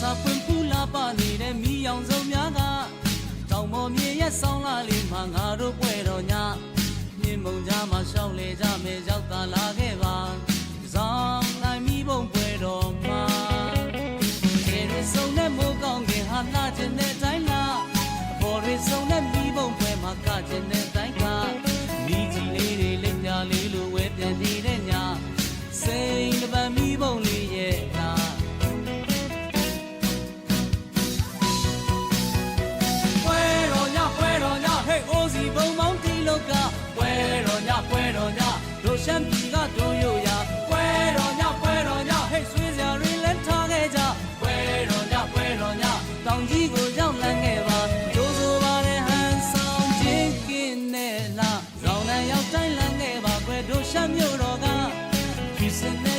စာပွင့်ပူလာပါနေတဲ့မိအောင်စုံများကတောင်မော်မြေရဲ့ဆောင်းလာလေးမှာငါတို့ပွဲတော်ညမြင်းမုံကြားမှာရှောင်းလေကြမယ်ရောက်တာလာခဲ့ ပွဲတော်ညတို့ရှမ်းပြည်ကတို့ရို့ရာပွဲတော်ညပွဲတော်ညဟဲ့ဆွေးစရာတွေလည်းထားခဲ့ကြပွဲတော်ညပွဲတော်ညတောင်ကြီးကိုရောက်လန်းခဲ့ပါဒိုးဆိုပါတယ်ဟန်ဆောင်ချင်းကင်းနဲ့လားရောင်နဲ့ရောက်တိုင်းလန်းခဲ့ပါပွဲတို့ရှမ်းမြို့တော်ကဖြစ်စင်